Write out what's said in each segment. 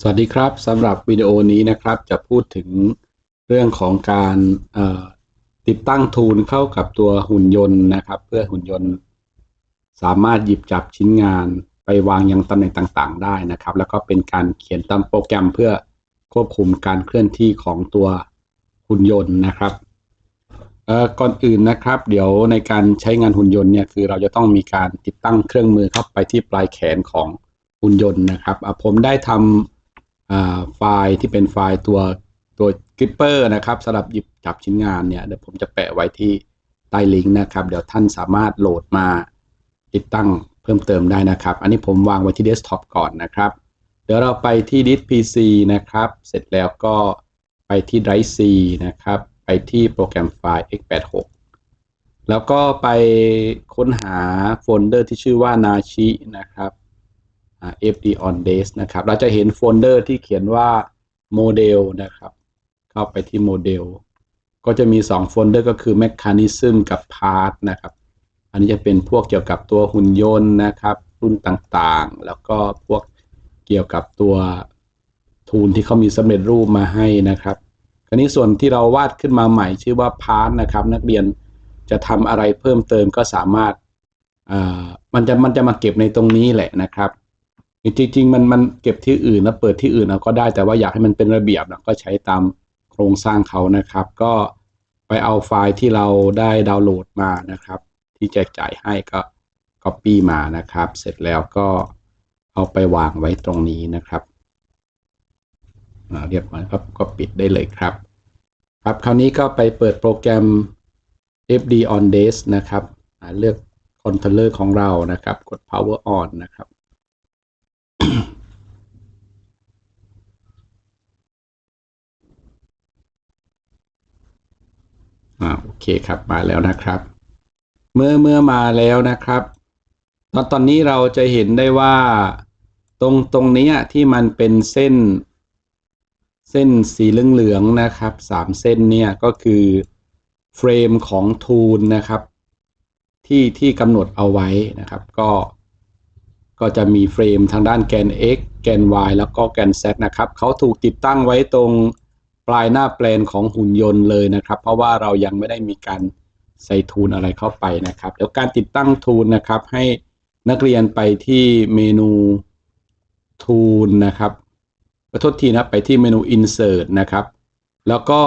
สวัสดีครับสำหรับวิดีโอนี้นะครับจะพูดถึงเรื่องของการติดตั้งทูลเข้ากับตัวหุ่นยนต์นะครับ เพื่อหุ่นยนต์ สามารถหยิบจับชิ้นงานไปวางยังตำแหน่งต่างๆ ได้นะครับ แล้วก็เป็นการเขียนตามโปรแกรมเพื่อควบคุมการเคลื่อนที่ของตัวหุ่นยนต์นะครับก่อนอื่นนะครับ เดี๋ยวในการใช้งานหุ่นยนต์เนี่ยคือเราจะต้องมีการติดตั้งเครื่องมือเข้าไปที่ปลายแขนของหุ่นยนต์นะครับผมได้ทำอ่า ไฟล์ที่เป็นไฟล์ตัวตัวกริปเปอร์นะครับสำหรับหยิบจับชิ้นงานเนี่ยเดี๋ยวผมจะแปะไว้ที่ใต้ลิงก์นะครับ เดี๋ยวท่านสามารถโหลดมาติดตั้งเพิ่มเติมได้นะครับ อันนี้ผมวางไว้ที่เดสก์ท็อปก่อนนะครับ เดี๋ยวเราไปที่ดิส PC นะครับ เสร็จแล้วก็ไปที่ Drive C นะครับ ไปที่โปรแกรมไฟล์ x86 แล้วก็ไปค้นหาโฟลเดอร์ที่ชื่อว่า Nachi นะครับ FD on Days นะครับ เราจะเห็นโฟลเดอร์ที่เขียนว่าโมเดลนะครับ เข้าไปที่โมเดล ก็จะมี 2 โฟลเดอร์ก็คือ Mechanism กับ Part นะครับ อันนี้จะเป็นพวกเกี่ยวกับตัวหุ่นยนต์นะครับ รุ่นต่างๆ แล้วก็พวกเกี่ยวกับตัวทูลที่เขามีสำเร็จรูปมาให้นะครับ คราวนี้ส่วนที่เราวาดขึ้นมาใหม่ชื่อว่า Part นะครับ นักเรียนจะทำอะไรเพิ่มเติมก็สามารถมันจะมันจะมาเก็บในตรงนี้แหละนะครับ จริงๆมันมันเก็บที่อื่นแล้วเปิดที่อื่นเราก็ได้แต่ว่าอยากให้มันเป็นระเบียบเราก็ใช้ตามโครงสร้างเขานะครับ ก็ไปเอาไฟล์ที่เราได้ดาวน์โหลดมานะครับ ที่แจกจ่ายให้ก็ Copy มานะครับ เสร็จแล้วก็เอาไปวางไว้ตรงนี้นะครับเรียบร้อยครับก็ปิดได้เลยครับ ครับคราวนี้ก็ไปเปิดโปรแกรม FD on Days นะครับเลือกคอนโทรลเลอร์ของเรานะครับ กด power on นะครับ อ่าโอเคครับมาแล้วนะครับ เมื่อเมื่อมาแล้วนะครับ ตอนตอนนี้เราจะเห็นได้ว่า ตรงตรงนี้ที่มันเป็นเส้น เส้นสีเหลืองๆนะครับสามเส้นเนี่ยก็คือเฟรมของทูลนะครับ ที่ที่กำหนดเอาไว้นะครับ ก็ ก็จะมีเฟรมทางด้านแกน x แกน y แล้วก็แกน z นะครับเขาถูกติดตั้งไว้ตรงปลายหน้าแปลนของหุ่นยนต์เลยนะครับ เพราะว่าเรายังไม่ได้มีการใส่ทูลอะไรเข้าไปนะครับเดี๋ยวการติดตั้งทูลนะครับ ให้นักเรียนไปที่เมนูทูลนะครับขอโทษทีนะไปที่เมนู insert นะครับ แล้วก็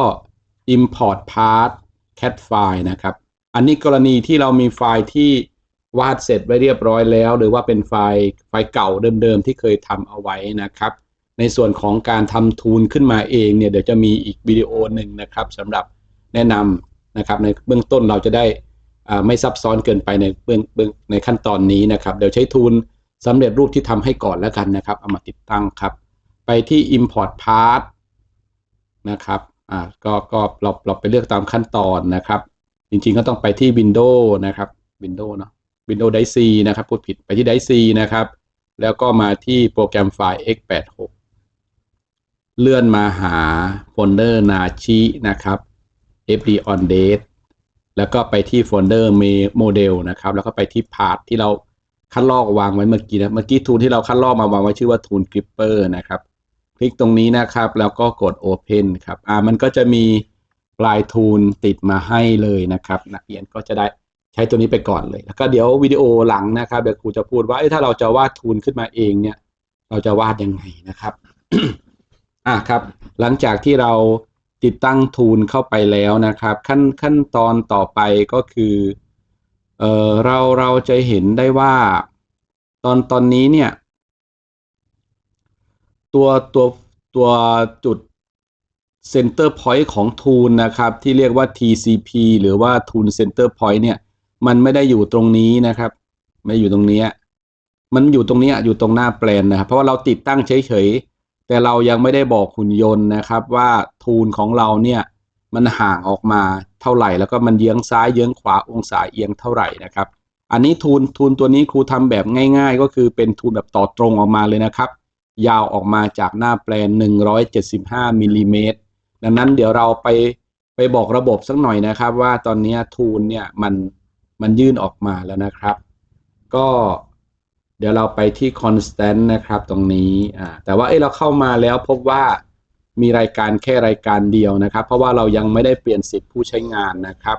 import part cat file นะครับ อันนี้กรณีที่เรามีไฟล์ที่ วาดเสร็จไว้เรียบร้อยแล้ว หรือว่าเป็นไฟล์ไฟล์เก่าเดิมๆที่เคยทำเอาไว้นะครับ ในส่วนของการทำทูลขึ้นมาเองเนี่ยเดี๋ยวจะมีอีกวิดีโอหนึ่งนะครับสำหรับแนะนำนะครับในเบื้องต้นเราจะได้ไม่ซับซ้อนเกินไปในเบื้องเบื้องในขั้นตอนนี้นะครับ เดี๋ยวใช้ทูลสำเร็จรูปที่ทำให้ก่อนแล้วกันนะครับ เอามาติดตั้งครับ ไปที่ import part นะครับอ่าก็ก็เราเราไปเลือกตามขั้นตอนนะครับ จริงๆก็ต้องไปที่ Windows นะครับ Windows เนาะ Windows Dice C นะครับพูดผิดไปที่ Dice C นะครับ แล้วก็มาที่โปรแกรมไฟล์ x86 เลื่อนมาหาโฟลเดอร์นาชินะครับ fd on date แล้วก็ไปที่โฟลเดอร์โมเดลนะครับ แล้วก็ไปที่พาร์ทที่เราคัดลอกวางไว้เมื่อกี้นะเมื่อกี้ทูลที่เราคัดลอกมาวางไว้ชื่อว่าทูล Gripper นะครับ คลิกตรงนี้นะครับ แล้วก็กด Open ครับอ่ามันก็จะมีปลายทูลติดมาให้เลยนะครับ นักเรียนก็จะได้ ใช้ตัวนี้ไปก่อนเลย แล้วก็เดี๋ยววิดีโอหลังนะครับเดี๋ยวครูจะพูดว่าถ้าเราจะวาดทูลขึ้นมาเองเนี่ย เราจะวาดยังไงนะครับอะครับ หลังจากที่เราติดตั้งทูลเข้าไปแล้วนะครับ ขั้นขั้นตอนต่อไปก็คือเออเราเราจะเห็นได้ว่าตอนตอนนี้เนี่ย ตัวตัวตัวจุด Center Point ของทูลนะครับ ที่เรียกว่า TCP หรือว่าทูล Center Point เนี่ย มันไม่ได้อยู่ตรงนี้นะครับ ไม่อยู่ตรงเนี้ยมันอยู่ตรงเนี้ยอยู่ตรงหน้าแปลนนะครับเพราะว่าเราติดตั้งเฉยๆแต่เรายังไม่ได้บอกหุ่นยนต์นะครับ ว่าทูลของเราเนี่ยมันห่างออกมาเท่าไหร่ แล้วก็มันเยื้องซ้ายเยื้องขวาองศาเอียงเท่าไหร่นะครับ อันนี้ทูลทูลตัวนี้ครูทำแบบง่าย ๆ ก็คือเป็นทูลแบบต่อตรงออกมาเลยนะครับ ยาวออกมาจากหน้าแปลน 175มิลลิเมตรดังนั้นเดี๋ยวเราไปไปบอกระบบสักหน่อยนะครับ ว่าตอนนี้ทูลเนี่ยมัน มันยื่นออกมาแล้วนะครับ ก็เดี๋ยวเราไปที่ constant นะครับตรงนี้อ่าแต่ว่าเอ้เราเข้ามาแล้วพบว่ามีรายการแค่รายการเดียวนะครับ เพราะว่าเรายังไม่ได้เปลี่ยนสิทธิ์ผู้ใช้งานนะครับ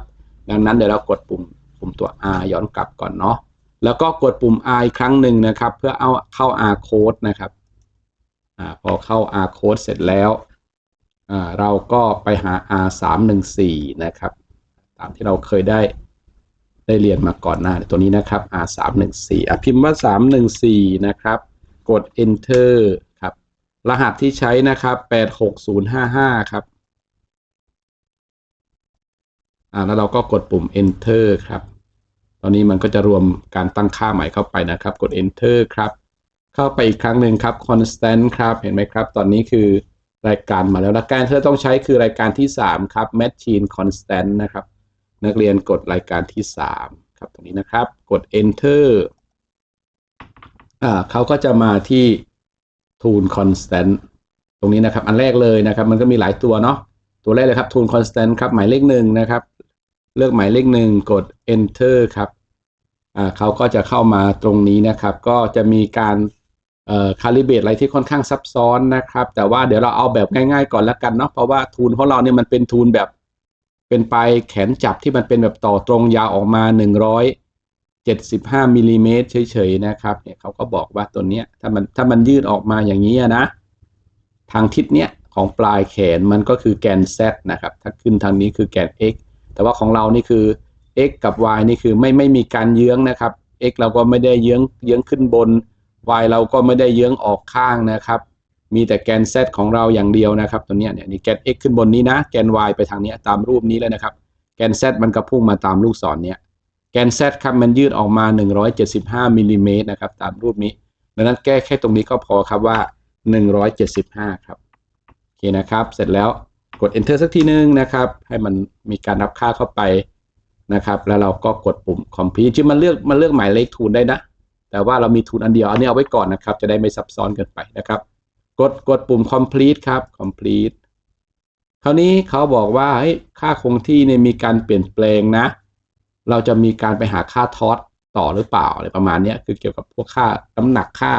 ดังนั้นเดี๋ยวเรากดปุ่มปุ่มตัว R ย้อนกลับก่อนเนาะแล้วก็กดปุ่ม R อีกครั้งหนึ่งนะครับ เพื่อเอาเข้า R code นะครับอ่าพอเข้า R code เสร็จแล้วอ่าเราก็ไปหา R 3 1 4นะครับ ตามที่เราเคยได้ ได้เรียนมาก่อนหน้าตัวนี้นะครับ R 3 1 4อะพิมพ์ว่า 3 1 4 นะครับ กด enter ครับ รหัสที่ใช้นะครับ 86055 ครับอ่าแล้วเราก็กดปุ่ม enter ครับ ตอนนี้มันก็จะรวมการตั้งค่าใหม่เข้าไปนะครับ กด enter ครับ เข้าไปอีกครั้งหนึ่งครับ constant ครับ เห็นไหมครับ ตอนนี้คือรายการมาแล้วรายการที่เราต้องใช้คือรายการที่ 3 ครับ machine constant นะครับ นักเรียนกดรายการที่ 3 ครับตรงนี้นะครับ กด enter อ่าเขาก็จะมาที่ tool constant ตรงนี้นะครับ อันแรกเลยนะครับ มันก็มีหลายตัวเนาะตัวแรกเลยครับ tool constant ครับ หมายเลขหนึ่งนะครับ เลือกหมายเลขหนึ่งกด enter ครับอ่าเขาก็จะเข้ามาตรงนี้นะครับ ก็จะมีการเอ่อคาลิเบตอะไรที่ค่อนข้างซับซ้อนนะครับ แต่ว่าเดี๋ยวเราเอาแบบง่ายๆก่อนแล้วกันเนาะเพราะว่าทูลของเราเนี่ยมันเป็นทูลแบบ เป็นปลายแขนจับที่มันเป็นแบบต่อตรงยาวออกมา 175มิลลิเมตรเฉยๆนะครับเนี่ยเขาก็บอกว่าตัวเนี้ยถ้ามันถ้ามันยืดออกมาอย่างนี้นะ ทางทิศเนี้ยของปลายแขนมันก็คือแกน z นะครับ ถ้าขึ้นทางนี้คือแกน x แต่ว่าของเรานี่คือ x กับ y นี่คือไม่ไม่มีการเยื้องนะครับ x เราก็ไม่ได้เยื้องเยื้องขึ้นบน y เราก็ไม่ได้เยื้องออกข้างนะครับ มีแต่แกน z ของเราอย่างเดียวนะครับตัวเนี้ยเนี่ยนี่แกน x ขึ้นบนนี้นะ แกน y ไปทางนี้ตามรูปนี้เลยนะครับ แกน z มันก็พุ่งมาตามลูกศรเนี้ยแกน z ครับมันยืดออกมา 175มิลลิเมตรนะครับตามรูปนี้ดังนั้นแก้แค่ตรงนี้ก็พอครับว่า 175 ครับโอเคนะครับ เสร็จแล้วกด enter สักทีนึงนะครับ ให้มันมีการรับค่าเข้าไปนะครับ แล้วเราก็กดปุ่ม complete จริงมันเลือกมันเลือกหมายเลขทูลได้นะ แต่ว่าเรามีทูลอันเดียวอันนี้เอาไว้ก่อนนะครับ จะได้ไม่ซับซ้อนเกินไปนะครับ กดกดปุ่ม complete ครับ complete คราวนี้เขาบอกว่าเฮ้ยค่าคงที่เนี่ยมีการเปลี่ยนแปลงนะ เราจะมีการไปหาค่าทอสต่อหรือเปล่าอะไรประมาณนี้คือเกี่ยวกับพวกค่าน้ำหนักค่า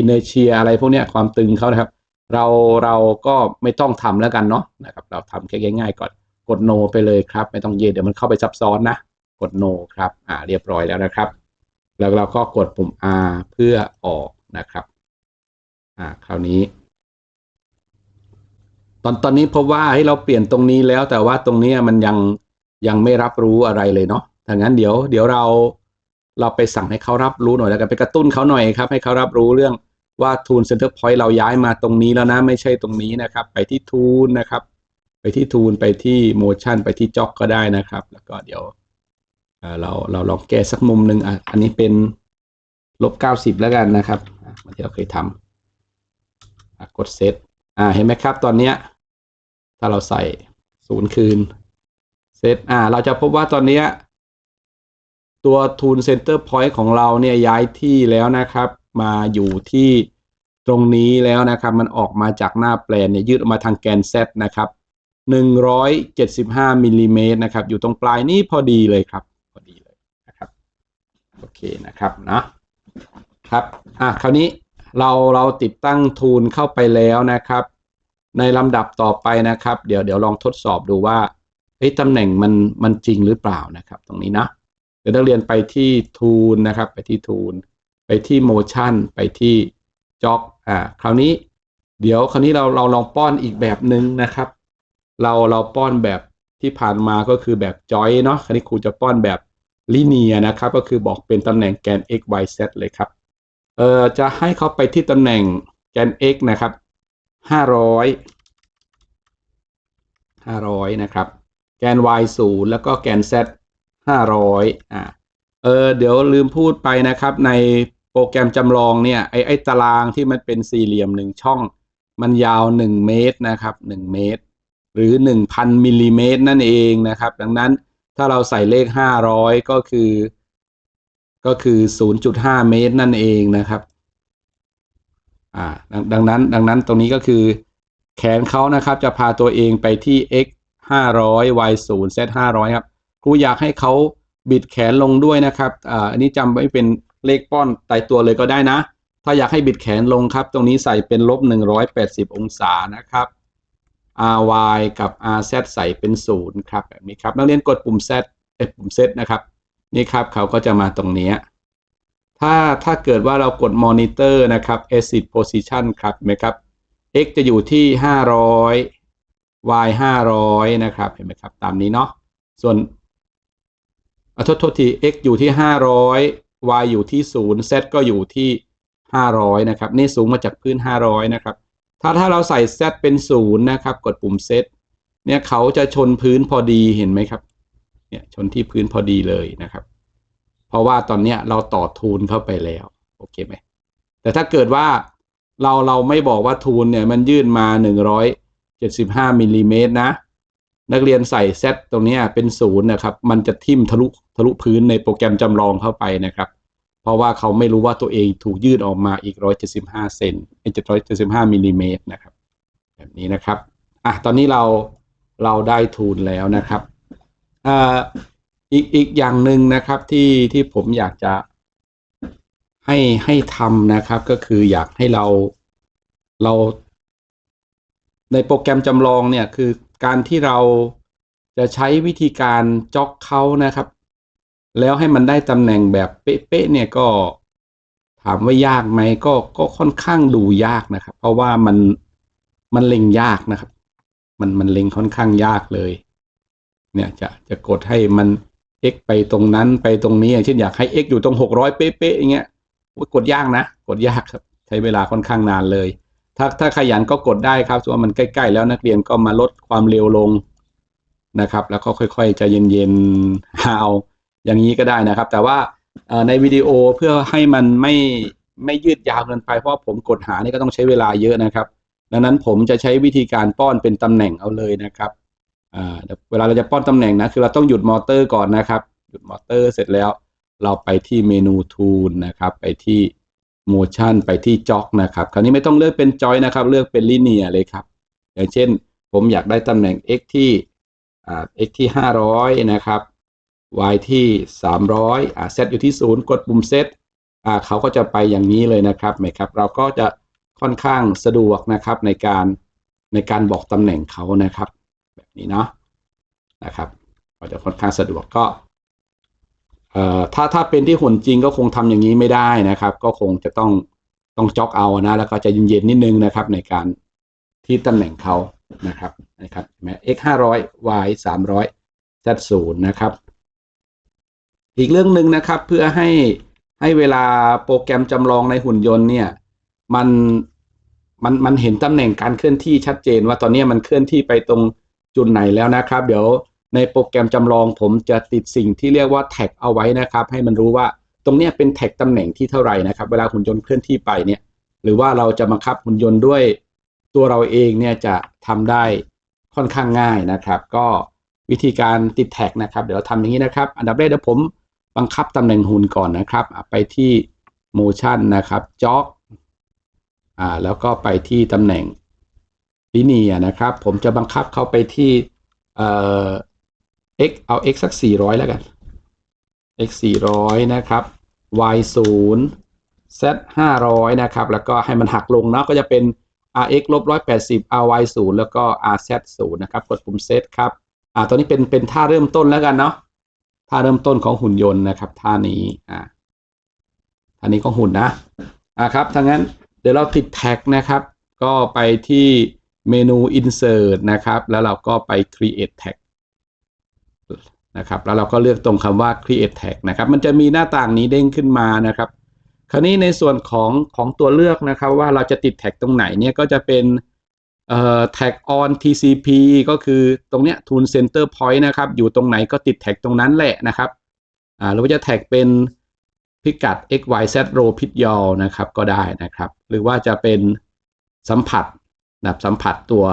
inertia อะไรพวกนี้ความตึงเขานะครับ เราเราก็ไม่ต้องทำแล้วกันเนาะนะครับ เราทำแค่ง่ายๆก่อนกด no ไปเลยครับ ไม่ต้องเย็เดี๋ยวมันเข้าไปซับซ้อนนะ กด no ครับอ่าเรียบร้อยแล้วนะครับ แล้วเราก็กดปุ่ม R เพื่อออกนะครับอ่าคราวนี้ ตอนตอนนี้พบว่าให้เราเปลี่ยนตรงนี้แล้ว แต่ว่าตรงนี้มันยังยังไม่รับรู้อะไรเลยเนาะถ้างั้นเดี๋ยวเดี๋ยวเราเราไปสั่งให้เขารับรู้หน่อยแล้วกันไปกระตุ้นเขาหน่อยครับ ให้เขารับรู้เรื่องว่า Tool Center Point เราย้ายมาตรงนี้แล้วนะ ไม่ใช่ตรงนี้นะครับ ไปที่ Tool นะครับ ไปที่ Tool ไปที่ Motion ไปที่ Jog ก็ได้นะครับ แล้วก็เดี๋ยวเราเราลองแก้สักมุมหนึ่งอะอันนี้เป็นลบเก้าสิบแล้วกันนะครับเหมือนที่เราเคยทำกดเซตอ่าเห็นไหมครับ ตอนเนี้ย ถ้าเราใส่ศูนย์คืนเซตอ่า เราจะพบว่าตอนนี้ตัว Tool Center Point ของเราเนี่ยย้ายที่แล้วนะครับ มาอยู่ที่ตรงนี้แล้วนะครับ มันออกมาจากหน้าแปลนเนี่ยยืดออกมาทางแกน Z นะครับ175มิลลิเมตรนะครับ อยู่ตรงปลายนี้พอดีเลยครับ พอดีเลยนะครับ โอเคนะครับนะครับ อะ คราวนี้เราเราติดตั้งทูลเข้าไปแล้วนะครับ ในลำดับต่อไปนะครับ เดี๋ยวเดี๋ยวลองทดสอบดูว่าเอ้ตำแหน่งมันมันจริงหรือเปล่านะครับ ตรงนี้นะเดี๋ยวนักเรียนไปที่ทูลนะครับ ไปที่ทูลไปที่โมชั่นไปที่จ็อกอ่าคราวนี้เดี๋ยวคราวนี้เราเราลองป้อนอีกแบบหนึ่งนะครับ เราเราป้อนแบบที่ผ่านมาก็คือแบบจอยเนาะคราวนี้ครูจะป้อนแบบลิเนียนะครับ ก็คือบอกเป็นตำแหน่งแกน x y z เลยครับเอ่อจะให้เขาไปที่ตำแหน่งแกน x นะครับ ห้าร้อยห้าร้อยนะครับ แกน y ศูนย์แล้วก็แกน z ห้าร้อยอ่าเออเดี๋ยวลืมพูดไปนะครับในโปรแกรมจำลองเนี่ยไอไอตารางที่มันเป็นสี่เหลี่ยมหนึ่งช่อง มันยาวหนึ่งเมตรนะครับหนึ่งเมตร หรือหนึ่งพันมิลลิเมตรนั่นเองนะครับ ดังนั้นถ้าเราใส่เลขห้าร้อยก็คือ ก็คือศูนย์จุดห้าเมตรนั่นเองนะครับ อ่าดดังนั้นดังนั้นตรงนี้ก็คือแขนเขานะครับจะพาตัวเองไปที่ x 500 y 0 z 500ครับครูอยากให้เขาบิดแขนลงด้วยนะครับอ่าอันนี้จำไว้เป็นเลขป้อนตายตัวเลยก็ได้นะ ถ้าอยากให้บิดแขนลงครับ ตรงนี้ใส่เป็นลบ 180 องศานะครับ ry กับ rz ใส่เป็นศูนย์ครับแบบนี้ครับนักเรียนกดปุ่ม z เอ้ยปุ่ม z นะครับ นี่ครับเขาก็จะมาตรงนี้ ถ้าถ้าเกิดว่าเรากด monitor นะครับ exit position ครับเห็นไหมครับ x จะอยู่ที่ 500 y 500 นะครับ เห็นไหมครับ ตามนี้เนาะ ส่วนอโทษโทษที x อยู่ที่ 500 y อยู่ที่ 0 z ก็อยู่ที่ 500 นะครับ นี่สูงมาจากพื้น 500 นะครับ ถ้าถ้าเราใส่ z เป็น 0 นะครับ กดปุ่ม set เนี่ยเขาจะชนพื้นพอดี เห็นไหมครับ เนี่ยชนที่พื้นพอดีเลยนะครับ เพราะว่าตอนเนี้ยเราต่อทูนเข้าไปแล้วโอเคไหมแต่ถ้าเกิดว่าเราเราไม่บอกว่าทูนเนี่ยมันยื่นมา175มิลลิเมตรนะ นักเรียนใส่เซตตรงนี้เป็นศูนย์นะครับ มันจะทิ่มทะลุทะลุพื้นในโปรแกรมจำลองเข้าไปนะครับ เพราะว่าเขาไม่รู้ว่าตัวเองถูกยืดออกมาอีก175เซนไอ้775มิลลิเมตรนะครับ แบบนี้นะครับอะตอนนี้เราเราได้ทูนแล้วนะครับอ่า อีกอีกอย่างหนึ่งนะครับที่ที่ผมอยากจะให้ให้ทำนะครับก็คืออยากให้เราเรา ในโปรแกรมจำลองเนี่ยคือการที่เราจะใช้วิธีการจ็อกเขานะครับ แล้วให้มันได้ตำแหน่งแบบเป๊ะๆเนี่ยก็ถามว่ายากไหมก็ก็ค่อนข้างดูยากนะครับ เพราะว่ามันมันเล็งยากนะครับ มันมันเล็งค่อนข้างยากเลย เนี่ยจะจะกดให้มัน x ไปตรงนั้นไปตรงนี้อย่างเช่นอยากให้ x อยู่ตรงหกร้อยเป๊ะๆอย่างเงี้ยกดยากนะ กดยากครับใช้เวลาค่อนข้างนานเลย ถ้าถ้าขยันก็กดได้ครับส่วนมันใกล้ๆแล้วนักเรียนก็มาลดความเร็วลงนะครับ แล้วก็ค่อยๆใจเย็นๆเอาอย่างนี้ก็ได้นะครับ แต่ว่าในวิดีโอเพื่อให้มันไม่ไม่ยืดยาวเกินไปเพราะผมกดหานี่ก็ต้องใช้เวลาเยอะนะครับ ดังนั้นผมจะใช้วิธีการป้อนเป็นตำแหน่งเอาเลยนะครับ อ่าเวลาเราจะป้อนตำแหน่งนะ คือเราต้องหยุดมอเตอร์ก่อนนะครับ หยุดมอเตอร์เสร็จแล้ว เราไปที่เมนู Tool นะครับ ไปที่ Motion ไปที่จ็อกนะครับ คราวนี้ไม่ต้องเลือกเป็นจอยนะครับ เลือกเป็นลิเนียเลยครับ อย่างเช่น ผมอยากได้ตำแหน่ง x ที่อ่า x ที่ 500 นะครับ y ที่ 300อ่า z อยู่ที่ 0 กดปุ่ม set อ่าเขาก็จะไปอย่างนี้เลยนะครับไหมครับ เราก็จะค่อนข้างสะดวกนะครับในการในการบอกตำแหน่งเขานะครับ นี้เนาะนะครับก็จะค่อนข้างสะดวกก็เอ่อถ้าถ้าเป็นที่หุ่นจริงก็คงทำอย่างนี้ไม่ได้นะครับ ก็คงจะต้องต้องจ็อกเอานะแล้วก็จะเย็นๆนิดนึงนะครับ ในการที่ตำแหน่งเขานะครับนะครับแม้ x 500 y 300 z 0นะครับ อีกเรื่องหนึ่งนะครับเพื่อให้ให้เวลาโปรแกรมจำลองในหุ่นยนต์เนี่ยมันมันมันเห็นตำแหน่งการเคลื่อนที่ชัดเจนว่าตอนนี้มันเคลื่อนที่ไปตรง จุดไหนแล้วนะครับ เดี๋ยวในโปรแกรมจำลองผมจะติดสิ่งที่เรียกว่าแท็กเอาไว้นะครับ ให้มันรู้ว่าตรงนี้เป็นแท็กตำแหน่งที่เท่าไหร่นะครับ เวลาหุ่นยนต์เคลื่อนที่ไปเนี่ย หรือว่าเราจะบังคับหุ่นยนต์ด้วยตัวเราเองเนี่ยจะทำได้ค่อนข้างง่ายนะครับ ก็วิธีการติดแท็กนะครับ เดี๋ยวเราทำอย่างนี้นะครับ อันดับแรกเดี๋ยวผมบังคับตำแหน่งหุ่นก่อนนะครับไปที่ motion นะครับจ็อกอ่าแล้วก็ไปที่ตำแหน่ง ลิเนียนะครับ ผมจะบังคับเข้าไปที่เอ่อ x เอา x สัก 400 แล้วกัน x 400 นะครับ y 0 z 500 นะครับ แล้วก็ให้มันหักลงเนาะก็จะเป็น rx ลบ180 ry 0แล้วก็ rz 0นะครับ กดปุ่ม set ครับ อ่าตอนนี้เป็นเป็นท่าเริ่มต้นแล้วกันเนาะท่าเริ่มต้นของหุ่นยนต์นะครับ ท่านี้อ่าท่านี้ของหุ่นนะอ่าครับถ้างั้นเดี๋ยวเราติดแท็กนะครับ ก็ไปที่ เมนู insert นะครับ แล้วเราก็ไป create tag นะครับ แล้วเราก็เลือกตรงคำว่า create tag นะครับ มันจะมีหน้าต่างนี้เด้งขึ้นมานะครับ คราวนี้ในส่วนของของตัวเลือกนะครับ ว่าเราจะติดแท็กตรงไหนเนี่ยก็จะเป็นเอ่อ tag on TCP ก็คือตรงเนี้ย tool center point นะครับ อยู่ตรงไหนก็ติดแท็กตรงนั้นแหละนะครับหรือว่าจะแท็กเป็นพิกัด x y z row pit yaw นะครับก็ได้นะครับ หรือว่าจะเป็นสัมผัส นะครับสัมผัสตัว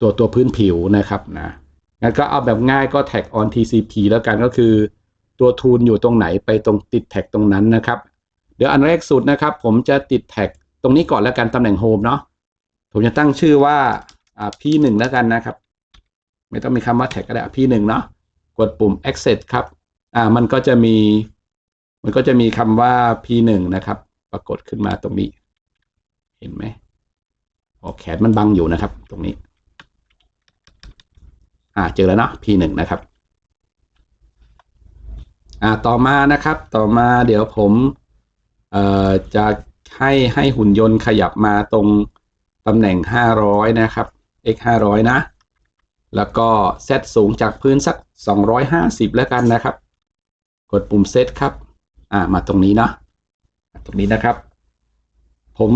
ตัวตัวพื้นผิวนะครับนะงั้นก็เอาแบบง่ายก็แท็ก on TCP แล้วกันก็คือ ตัวทูนอยู่ตรงไหนไปตรงติดแท็กตรงนั้นนะครับ เดี๋ยวอันแรกสุดนะครับ ผมจะติดแท็กตรงนี้ก่อนแล้วกันตำแหน่งโฮมเนาะผมจะตั้งชื่อว่าอ่า p 1 แล้วกันนะครับ ไม่ต้องมีคำว่าแท็กก็ได้ p 1 เนาะกดปุ่ม access ครับอ่ามันก็จะมี มันก็จะมีคำว่า P1 นะครับ ปรากฏขึ้นมาตรงนี้ เห็นไหม ออกแขนมันบังอยู่นะครับ ตรงนี้ อ่าเจอแล้วเนาะ P1 นะครับ อ่าต่อมานะครับ ต่อมาเดี๋ยวผมเอ่อจะให้ให้หุ่นยนต์ขยับมาตรงตำแหน่ง 500 นะครับ x 500นะ แล้วก็เซตสูงจากพื้นสัก 250 แล้วกันนะครับ กดปุ่มเซตครับ อ่ามาตรงนี้นะตรงนี้นะครับ ผม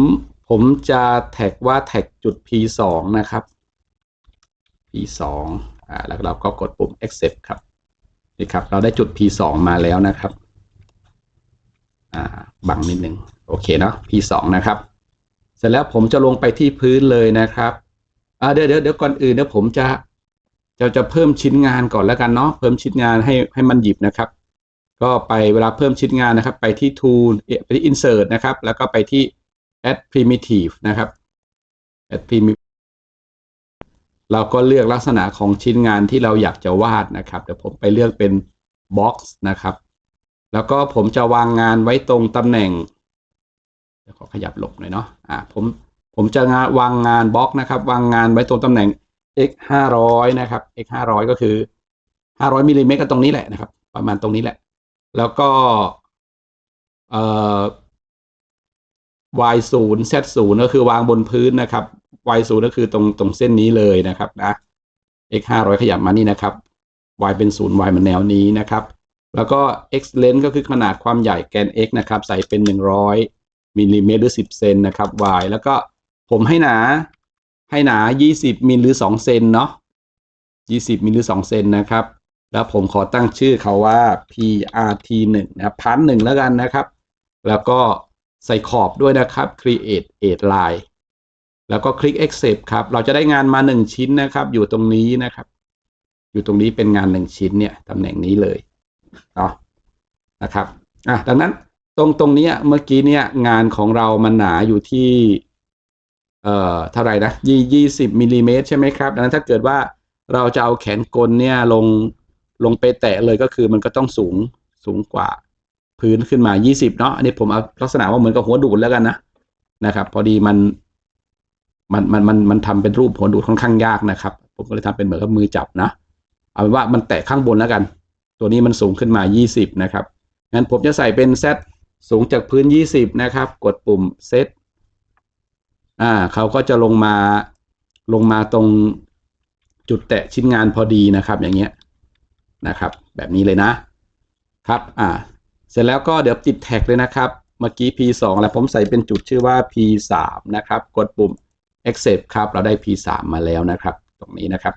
ผมจะแท็กว่าแท็กจุด p2 นะครับ p2 อ่าแล้วเราก็กดปุ่ม accept ครับนี่ครับ เราได้จุด p2 มาแล้วนะครับอ่าบังนิดนึงโอเคเนาะ p2 นะครับ เสร็จแล้วผมจะลงไปที่พื้นเลยนะครับอ่าเดี๋ยวเดี๋ยวเดี๋ยวก่อนอื่นเดี๋ยวผมจะจะจะเพิ่มชิ้นงานก่อนแล้วกันเนาะเพิ่มชิ้นงานให้ให้มันหยิบนะครับ ก็ไปเวลาเพิ่มชิ้นงานนะครับ ไปที่ tool ไปที่ insert นะครับ แล้วก็ไปที่ add primitive นะครับ add primitive เราก็เลือกลักษณะของชิ้นงานที่เราอยากจะวาดนะครับ เดี๋ยวผมไปเลือกเป็น box นะครับ แล้วก็ผมจะวางงานไว้ตรงตำแหน่งเดี๋ยวขอขยับหลบหน่อยเนาะอ่าผมผมจะงานวางงานบล็อกนะครับ วางงานไว้ตรงตำแหน่ง x 500นะครับ x 500ก็คือ500มิลลิเมตรก็ตรงนี้แหละนะครับ ประมาณตรงนี้แหละ แล้วก็เอ่อ y 0 z 0ก็คือวางบนพื้นนะครับ y 0ก็คือตรงตรงเส้นนี้เลยนะครับนะ x 500ขยับมานี่นะครับ y เป็น0 y มันแนวนี้นะครับ แล้วก็ x length ก็คือขนาดความใหญ่แกน x นะครับ ใส่เป็น100มิลลิเมตรหรือ10เซนนะครับ y แล้วก็ผมให้หนาให้หนา20มิลหรือ2เซนเนาะ20มิลหรือ2เซนนะครับ แล้วผมขอตั้งชื่อเขาว่า PRT 1นะครับพันหนึ่งแล้วกันนะครับ แล้วก็ ใส่ขอบด้วยนะครับ create edge line แล้วก็คลิก accept ครับ เราจะได้งานมา 1 ชิ้นนะครับ อยู่ตรงนี้นะครับ อยู่ตรงนี้เป็นงาน 1 ชิ้นเนี่ยตำแหน่งนี้เลยเนาะนะครับอะดังนั้นตรงตรงนี้เมื่อกี้เนี่ยงานของเรามันหนาอยู่ที่ เอ่อเท่าไหร่นะยี่ยี่สิบมิลลิเมตรใช่ไหมครับดังนั้นถ้าเกิดว่าเราจะเอาแขนกลเนี่ยลงลงไปแตะเลยก็คือมันก็ต้องสูงสูงกว่า พื้นขึ้นมา 20 เนาะอันนี้ผมเอาลักษณะว่าเหมือนกับหัวดูดแล้วกันนะนะครับ พอดีมันมันมันมันมันทำเป็นรูปหัวดูดค่อนข้างยากนะครับ ผมก็เลยทำเป็นเหมือนกับมือจับนะเอาเป็นว่ามันแตะข้างบนแล้วกัน ตัวนี้มันสูงขึ้นมา 20 นะครับงั้นผมจะใส่เป็นเซตสูงจากพื้น 20 นะครับ กดปุ่มเซตอ่าเขาก็จะลงมาลงมาตรงจุดแตะชิ้นงานพอดีนะครับ อย่างเงี้ยนะครับ แบบนี้เลยนะครับ อ่า เสร็จแล้วก็เดี๋ยวติดแท็กเลยนะครับ เมื่อกี้ P2 แล้วผมใส่เป็นจุดชื่อว่า P3 นะครับ กดปุ่ม accept ครับ เราได้ P3 มาแล้วนะครับ ตรงนี้นะครับ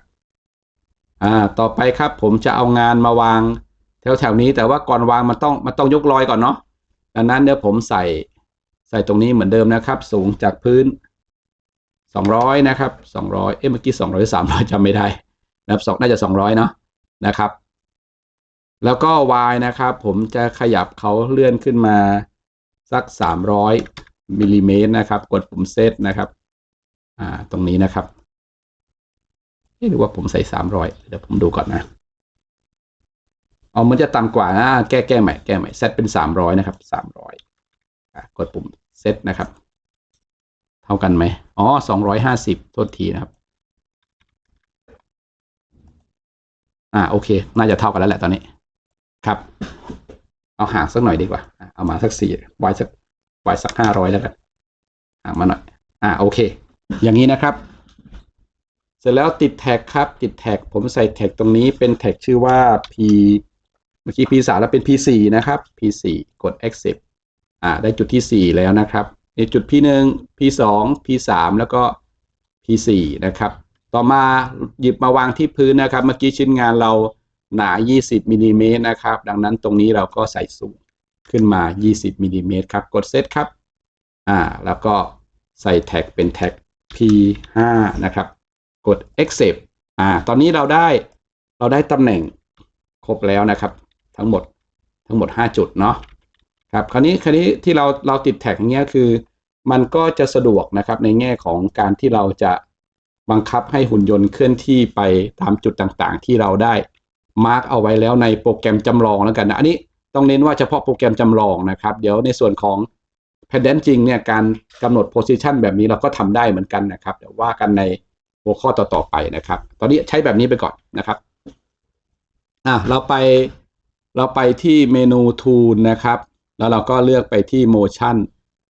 อ่า ต่อไปครับผมจะเอางานมาวางแถวๆนี้แต่ว่าก่อนวางมันต้องมันต้องยกลอยก่อนเนาะ ดังนั้นเดี๋ยวผมใส่ใส่ตรงนี้เหมือนเดิมนะครับ สูงจากพื้น 200 นะครับ 200 เอ๊ะเมื่อกี้ 200หรือ300จำไม่ได้นะครับสองน่าจะ 200 เนาะนะครับ แล้วก็ y นะครับ ผมจะขยับเขาเลื่อนขึ้นมาสัก 300มิลลิเมตรนะครับ กดปุ่มเซตนะครับ อ่า ตรงนี้นะครับเอ๊ะหรือว่าผมใส่ 300 เดี๋ยวผมดูก่อนนะเอามันจะต่ำกว่านะแก้แก้ใหม่แก้ใหม่เซตเป็นสามร้อยนะครับสามร้อยกดปุ่มเซตนะครับ เท่ากันไหมอ๋อสองร้อยห้าสิบโทษทีนะครับ อ่าโอเค น่าจะเท่ากันแล้วแหละตอนนี้ ครับ เอาห่างสักหน่อยดีกว่า เอามาสักสี่ไว้สักไว้สักห้าร้อยแล้วกันห่างมาหน่อย อ่าโอเค อย่างนี้นะครับ เสร็จแล้วติดแท็กครับ ติดแท็กผมใส่แท็กตรงนี้เป็นแท็กชื่อว่า p เมื่อกี้ P3 แล้วเป็น P4 นะครับ P4 กด accept อ่า ได้จุดที่4แล้วนะครับในี่จุด P1 P2 P3 แล้วก็ P4 นะครับ ต่อมาหยิบมาวางที่พื้นนะครับ เมื่อกี้ชิ้นงานเรา หนา 20มิลลิเมตรนะครับ ดังนั้นตรงนี้เราก็ใส่สูงขึ้นมา 20มิลลิเมตรครับ กดเซตครับ อ่า แล้วก็ใส่แท็กเป็นแท็ก P5 นะครับ กด accept อ่า ตอนนี้เราได้ เราได้ตำแหน่งครบแล้วนะครับ ทั้งหมด ทั้งหมด 5 จุดเนาะ ครับ คราวนี้ คราวนี้ที่เรา เราติดแท็กอย่างเงี้ยคือ มันก็จะสะดวกนะครับ ในแง่ของการที่เราจะบังคับให้หุ่นยนต์เคลื่อนที่ไปตามจุดต่างๆ ที่เราได้ มาร์กเอาไว้แล้วในโปรแกรมจำลองแล้วกันนะ อันนี้ต้องเน้นว่าเฉพาะโปรแกรมจำลองนะครับ เดี๋ยวในส่วนของแพดเดนจริงเนี่ยการกำหนดโพซิชันแบบนี้เราก็ทำได้เหมือนกันนะครับเดี๋ยวว่ากันในหัวข้อต่อๆไปนะครับ ตอนนี้ใช้แบบนี้ไปก่อนนะครับอะเราไปเราไปที่เมนู Tool นะครับ แล้วเราก็เลือกไปที่ Motion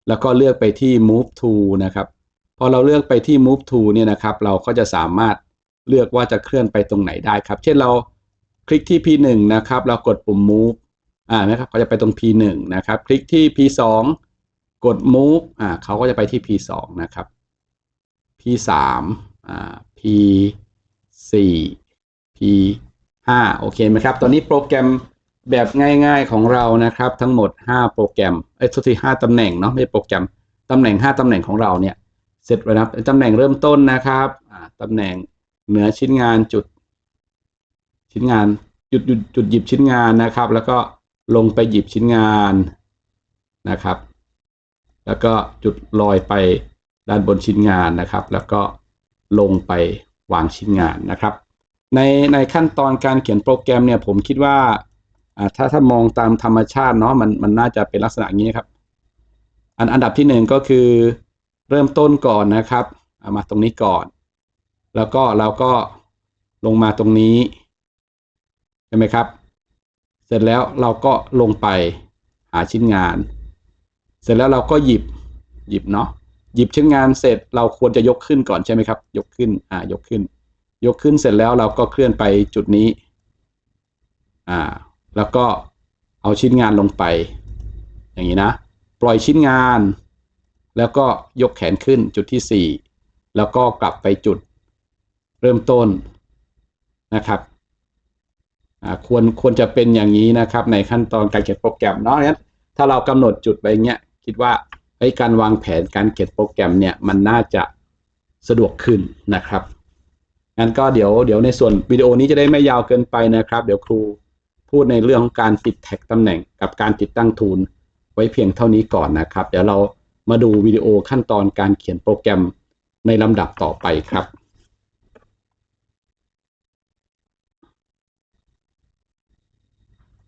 แล้วก็เลือกไปที่ Move Tool นะครับพอเราเลือกไปที่ Move Tool เนี่ยนะครับ เราก็จะสามารถเลือกว่าจะเคลื่อนไปตรงไหนได้ครับ เช่นเรา คลิกที่ P1 นะครับ เรากดปุ่ม Move อ่านะครับเขาจะไปตรง P1 นะครับ คลิกที่ P2 กด Move อ่าเขาก็จะไปที่ P2 นะครับ P3 อ่า P4 P5 โอเคไหมครับ ตอนนี้โปรแกรมแบบง่ายๆของเรานะครับ ทั้งหมด 5 โปรแกรมเอ้ยทุกที5ตำแหน่งเนาะไม่โปรแกรมตำแหน่ง 5ตำแหน่งของเราเนี่ยเสร็จแล้วนะตำแหน่งเริ่มต้นนะครับอ่าตำแหน่งเหนือชิ้นงานจุด ชิ้นงานจุดจุดจุดหยิบชิ้นงานนะครับ แล้วก็ลงไปหยิบชิ้นงานนะครับ แล้วก็จุดลอยไปด้านบนชิ้นงานนะครับ แล้วก็ลงไปวางชิ้นงานนะครับ ในในขั้นตอนการเขียนโปรแกรมเนี่ยผมคิดว่าถ้าถ้ามองตามธรรมชาติเนาะมันมันน่าจะเป็นลักษณะนี้ครับ อันอันดับที่หนึ่งก็คือเริ่มต้นก่อนนะครับเอามาตรงนี้ก่อน แล้วก็เราก็ลงมาตรงนี้ ช่ไหมครับ เสร็จแล้วเราก็ลงไปหาชิ้นงาน เสร็จแล้วเราก็หยิบหยิบเนาะหยิบชิ้นงานเสร็จเราควรจะยกขึ้นก่อนใช่ไหมครับ ยกขึ้นอ่ายกขึ้น ยกขึ้นเสร็จแล้วเราก็เคลื่อนไปจุดนี้อ่าแล้วก็เอาชิ้นงานลงไป อย่างนี้นะ ปล่อยชิ้นงาน แล้วก็ยกแขนขึ้นจุดที่ 4 แล้วก็กลับไปจุดเริ่มต้นนะครับ ควรควรจะเป็นอย่างนี้นะครับ ในขั้นตอนการเขียนโปรแกรมเนาะงั้นถ้าเรากำหนดจุดไปเงี้ยคิดว่าไอ้การวางแผนการเขียนโปรแกรมเนี่ยมันน่าจะสะดวกขึ้นนะครับงั้นก็เดี๋ยวเดี๋ยวในส่วนวิดีโอนี้จะได้ไม่ยาวเกินไปนะครับ เดี๋ยวครูพูดในเรื่องของการติดแท็กตำแหน่งกับการติดตั้งทูลไว้เพียงเท่านี้ก่อนนะครับ เดี๋ยวเรามาดูวิดีโอขั้นตอนการเขียนโปรแกรมในลำดับต่อไปครับ